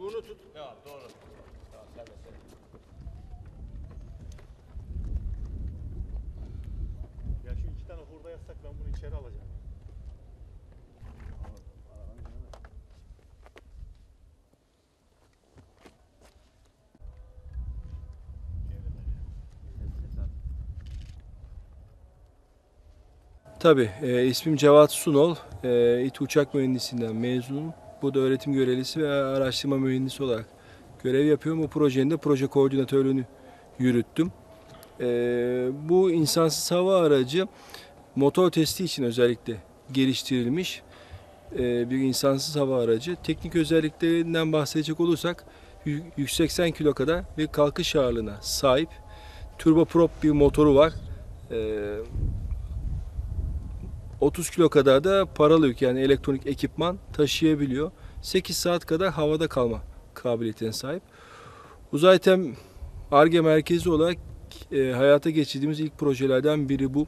Kuunu tut. Jaa, doğru. İçeri alacağım. Tabii, e, ismim Cevat Sunol. E, İTÜ Uçak Mühendisinden mezunum. Bu da öğretim görevlisi ve araştırma mühendisi olarak görev yapıyorum. Bu projenin de proje koordinatörlüğünü yürüttüm. E, bu insansız hava aracı motor testi için özellikle geliştirilmiş e, bir insansız hava aracı. Teknik özelliklerinden bahsedecek olursak yü- 180 kilo kadar bir kalkış ağırlığına sahip. Turboprop bir motoru var. E, 30 kilo kadar da paralı yük yani elektronik ekipman taşıyabiliyor. 8 saat kadar havada kalma kabiliyetine sahip. Uzaytem ARGE merkezi olarak e, hayata geçirdiğimiz ilk projelerden biri bu.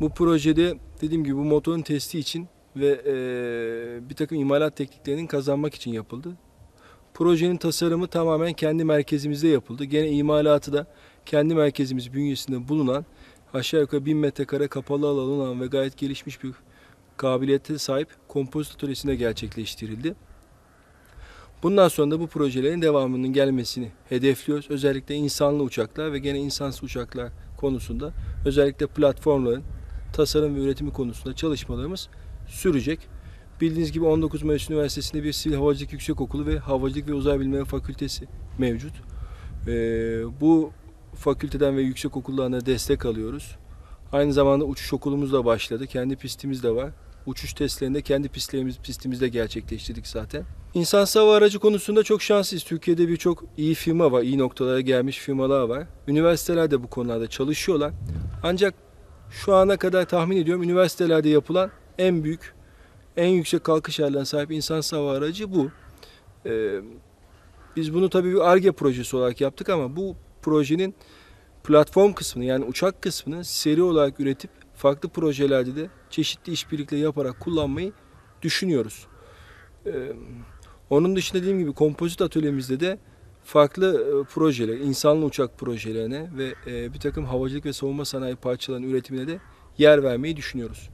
Bu projede dediğim gibi bu motorun testi için ve e, bir takım imalat tekniklerinin kazanmak için yapıldı. Projenin tasarımı tamamen kendi merkezimizde yapıldı. Gene imalatı da kendi merkezimiz bünyesinde bulunan aşağı yukarı 1000 metrekare kapalı alan olan ve gayet gelişmiş bir kabiliyete sahip kompozit atölyesinde gerçekleştirildi. Bundan sonra da bu projelerin devamının gelmesini hedefliyoruz. Özellikle insanlı uçaklar ve gene insansız uçaklar konusunda özellikle platformların tasarım ve üretimi konusunda çalışmalarımız sürecek. Bildiğiniz gibi 19 Mayıs Üniversitesi'nde bir Sivil Havacılık Yüksekokulu ve Havacılık ve Uzay Bilimleri Fakültesi mevcut. Ee, bu fakülteden ve yüksek okullarına destek alıyoruz. Aynı zamanda uçuş okulumuz da başladı. Kendi pistimiz de var. Uçuş testlerinde kendi pistlerimiz, pistimizde gerçekleştirdik zaten. İnsansız hava aracı konusunda çok şanslıyız. Türkiye'de birçok iyi firma var, iyi noktalara gelmiş firmalar var. Üniversiteler de bu konularda çalışıyorlar. Ancak şu ana kadar tahmin ediyorum üniversitelerde yapılan en büyük, en yüksek kalkış ayarlarına sahip insansız hava aracı bu. Ee, biz bunu tabii bir ARGE projesi olarak yaptık ama bu projenin platform kısmını yani uçak kısmını seri olarak üretip farklı projelerde de çeşitli işbirlikleri yaparak kullanmayı düşünüyoruz. Ee, onun dışında dediğim gibi kompozit atölyemizde de farklı e, projeler, insanlı uçak projelerine ve e, bir takım havacılık ve savunma sanayi parçalarının üretimine de yer vermeyi düşünüyoruz.